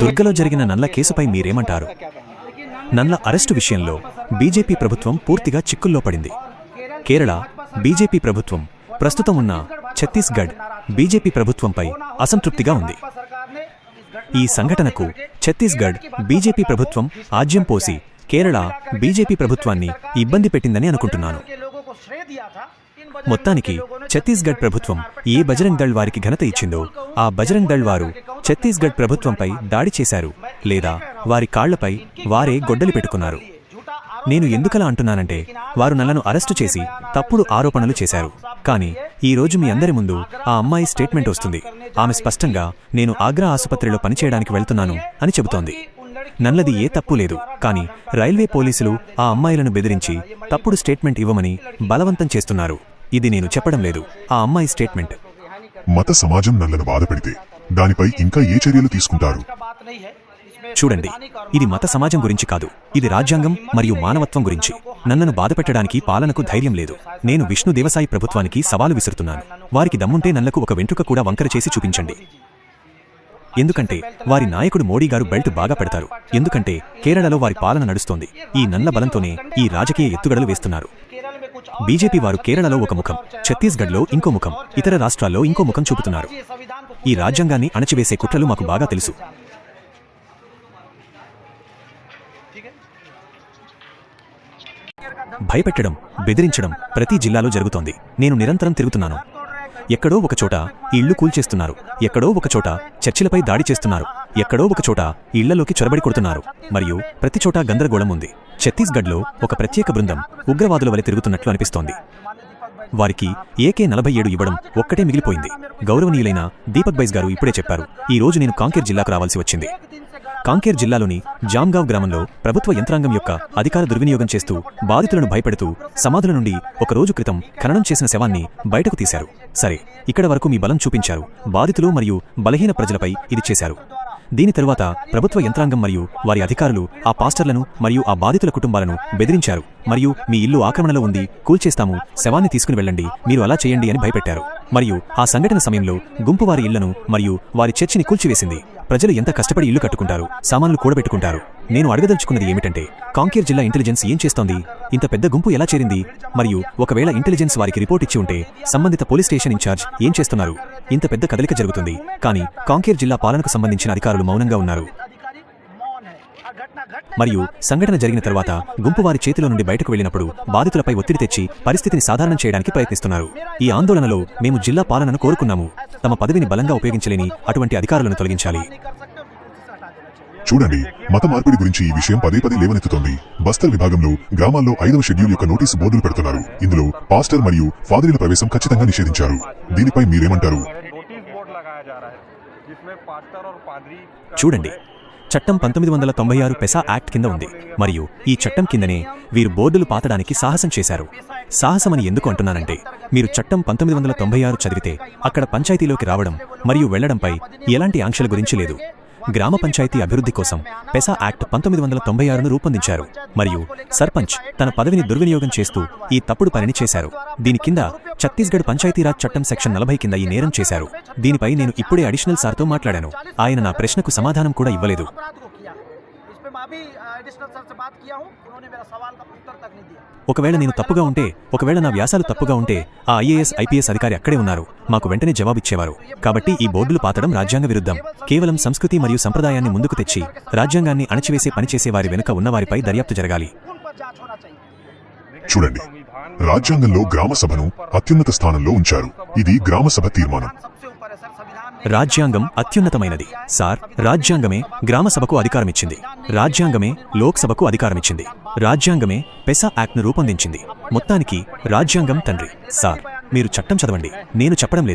దుర్గలో జరిగిన నల్ల కేసుపై మీరేమంటారు? నల్ల అరెస్టు విషయంలో బీజేపీ ప్రభుత్వం పూర్తిగా చిక్కుల్లో పడింది. కేరళ బీజేపీ ప్రభుత్వం ప్రస్తుతం ఉన్న ఛత్తీస్గఢ్ బీజేపీ ప్రభుత్వంపై అసంతృప్తిగా ఉంది. ఈ సంఘటనకు ఛత్తీస్గఢ్ బీజేపీ ప్రభుత్వం ఆజ్యం పోసి కేరళ బీజేపీ ప్రభుత్వాన్ని ఇబ్బంది పెట్టిందని అనుకుంటున్నాను. మొత్తానికి ఛత్తీస్గఢ్ ప్రభుత్వం ఏ బజరంగ్ దళ్ వారికి ఘనత ఇచ్చిందో ఆ బజరంగ్ దళ్ వారు ఛత్తీస్గఢ్ ప్రభుత్వంపై దాడి చేశారు లేదా వారి కాళ్ళపై వారే గొడ్డలి పెట్టుకున్నారు. నేను ఎందుకలా అంటున్నానంటే వారు నన్ను అరెస్టు చేసి తప్పుడు ఆరోపణలు చేశారు. కానీ ఈ రోజు మీ అందరి ముందు ఆ అమ్మాయి స్టేట్మెంట్ వస్తుంది. ఆమె స్పష్టంగా నేను ఆగ్రా ఆసుపత్రిలో పనిచేయడానికి వెళ్తున్నాను అని చెబుతోంది. నల్లది ఏ తప్పు లేదు. కానీ రైల్వే పోలీసులు ఆ అమ్మాయిలను బెదిరించి తప్పుడు స్టేట్మెంట్ ఇవ్వమని బలవంతం చేస్తున్నారు. ఇది నేను చెప్పడం లేదు. ఆ అమ్మాయి స్టేట్మెంట్. మత సమాజం నల్లను బాధపెడితే దానిపై ఇంకా ఏ చర్యలు తీసుకుంటారు? చూడండి. ఇది మత సమాజం గురించి కాదు. ఇది రాజ్యాంగం మరియు మానవత్వం గురించి. నన్నను బాధపెట్టడానికి పాలనకు ధైర్యం లేదు. నేను విష్ణు దేవసాయి ప్రభుత్వానికి సవాలు విసురుతున్నాను. వారికి దమ్ముంటే నల్లకు ఒక వెంట్రుక కూడా వంకర చేసి చూపించండి. ఎందుకంటే వారి నాయకుడు మోడీ గారు బెల్ట్ బాగా పెడతారు. ఎందుకంటే కేరళలో వారి పాలన నడుస్తోంది. ఈ నల్ల బలంతోనే ఈ రాజకీయ ఎత్తుగడలు వేస్తున్నారు. బీజేపీ వారు కేరళలో ఒక ముఖం ఛత్తీస్గఢ్లో ఇంకో ముఖం ఇతర రాష్ట్రాల్లో ఇంకో ముఖం చూపుతున్నారు. ఈ రాజ్యాంగాన్ని అణచివేసే కుట్రలు మాకు బాగా తెలుసు. భయపెట్టడం బెదిరించడం ప్రతి జిల్లాలో జరుగుతోంది. నేను నిరంతరం తిరుగుతున్నాను. ఎక్కడో ఒకచోట ఇళ్ళు కూల్చేస్తున్నారు. ఎక్కడో ఒకచోట చర్చిలపై దాడి చేస్తున్నారు. ఎక్కడో ఒకచోట ఇళ్ళలోకి చొరబడి కొడుతున్నారు. మరియు ప్రతిచోటా గందరగోళం ఉంది. ఛత్తీస్గఢ్లో ఒక ప్రత్యేక బృందం ఉగ్రవాదుల వలె తిరుగుతున్నట్లు అనిపిస్తోంది. వారికి ఏకే నలభై ఏడు ఇవ్వడం ఒక్కటే మిగిలిపోయింది. గౌరవనీయులైన దీపక్ బైజ్ గారు ఇప్పుడే చెప్పారు ఈ రోజు నేను కాంకేర్ జిల్లాకు రావాల్సి వచ్చింది. కాంకేర్ జిల్లాలోని జామ్గావ్ గ్రామంలో ప్రభుత్వ యంత్రాంగం యొక్క అధికార దుర్వినియోగం చేస్తూ బాధితులను భయపెడుతూ సమాధుల నుండి ఒక రోజు క్రితం ఖననం చేసిన శవాన్ని బయటకు తీశారు. సరే ఇక్కడ వరకు మీ బలం చూపించారు. బాధితులు మరియు బలహీన ప్రజలపై ఇది చేశారు. దీని తరువాత ప్రభుత్వ యంత్రాంగం మరియు వారి అధికారులు ఆ పాస్టర్లను మరియు ఆ బాధితుల కుటుంబాలను బెదిరించారు. మరియు మీ ఇల్లు ఆక్రమణలో ఉంది కూల్చేస్తాము శవాన్ని తీసుకుని వెళ్ళండి మీరు అలా చేయండి అని భయపెట్టారు. మరియు ఆ సంఘటన సమయంలో గుంపు వారి ఇళ్ళను మరియు వారి చర్చిని కూల్చివేసింది. ప్రజలు ఎంత కష్టపడి ఇల్లు కట్టుకుంటారు సామాన్లు కూడబెట్టుకుంటారు? నేను అడగదలుచుకున్నది ఏమిటంటే కాంకేర్ జిల్లా ఇంటెలిజెన్స్ ఏం చేస్తోంది? ఇంత పెద్ద గుంపు ఎలా చేరింది? మరియు ఒకవేళ ఇంటెలిజెన్స్ వారికి రిపోర్ట్ ఇచ్చి ఉంటే సంబంధిత పోలీస్ స్టేషన్ ఇన్ఛార్జ్ ఏం చేస్తున్నారు? ఇంత పెద్ద కదలిక జరుగుతుంది. కానీ కాంకేర్ జిల్లా పాలనకు సంబంధించిన అధికారులు మౌనంగా ఉన్నారు. మరియు సంఘటన జరిగిన తర్వాత గుంపువారి చేతిలో నుండి బయటకు వెళ్ళినప్పుడు బాధితులపై ఒత్తిడి తెచ్చి పరిస్థితిని సాధారణం చేయడానికి ప్రయత్నిస్తున్నారు. ఈ ఆందోళనలో మేము జిల్లా పాలనను కోరుకున్నాము. తమ పదవిని బలంగా ఉపయోగించలేని అటువంటి అధికారులను తొలగించాలి. చూడండి మత మార్పిడి గురించి ఈ విషయం పదే పదే లేవనెత్తుతోంది. బస్తర్ విభాగంలో గ్రామాల్లో ఐదవ షెడ్యూల్ యొక్క నోటీసు బోర్డులు పెడుతున్నారు. ఇందులో పాస్టర్ మరియు ఫాదరీల ప్రవేశం ఖచ్చితంగా నిషేధించారు. దీనిపై మీరేమంటారు? చూడండి చట్టం పంతొమ్మిది వందల తొంభై ఆరు పెసా యాక్ట్ కింద ఉంది. మరియు ఈ చట్టం కిందనే వీరు బోర్డులు పాతడానికి సాహసం చేశారు. సాహసమని ఎందుకు అంటున్నానంటే మీరు చట్టం పంతొమ్మిది వందల తొంభై ఆరు చదివితే అక్కడ పంచాయతీలోకి రావడం మరియు వెళ్ళడంపై ఎలాంటి ఆంక్షల గురించి లేదు. గ్రామ పంచాయతీ అభివృద్ధి కోసం పెసా యాక్ట్ పంతొమ్మిది వందల తొంభై ఆరును రూపొందించారు. మరియు సర్పంచ్ తన పదవిని దుర్వినియోగం చేస్తూ ఈ తప్పుడు పనిని చేశారు. దీని కింద ఛత్తీస్గఢ్ పంచాయతీరాజ్ చట్టం సెక్షన్ నలభై కింద ఈ నేరం చేశారు. దీనిపై నేను ఇప్పుడే అడిషనల్ సార్తో మాట్లాడాను. ఆయన నా ప్రశ్నకు సమాధానం కూడా ఇవ్వలేదు. ఒకవేళ నేను తప్పుగా ఉంటే ఒకవేళ నా వ్యాసాలు తప్పుగా ఉంటే ఆ ఐఏఎస్ ఐపీఎస్ అధికారి అక్కడే ఉన్నారు. మాకు వెంటనే జవాబిచ్చేవారు. కాబట్టి ఈ బోర్డులు పాతడం రాజ్యాంగ విరుద్ధం. కేవలం సంస్కృతి మరియు సంప్రదాయాన్ని ముందుకు తెచ్చి రాజ్యాంగాన్ని అణచివేసే పనిచేసే వారి వెనుక ఉన్నవారిపై దర్యాప్తు జరగాలి. చూడండి. రాజ్యాంగంలో గ్రామసభను అత్యున్నత స్థానంలో ఉంచారు. ఇది గ్రామసభ తీర్మానం. రాజ్యాంగం అత్యున్నతమైనది. సార్ రాజ్యాంగమే గ్రామసభకు అధికారమిచ్చింది. రాజ్యాంగమే లోక్సభకు అధికారమిచ్చింది. రాజ్యాంగమే పెసా యాక్ట్ను రూపొందించింది. మొత్తానికి రాజ్యాంగం తండ్రి. సార్ మీరు చట్టం చదవండి. నేను చెప్పడం లేదు.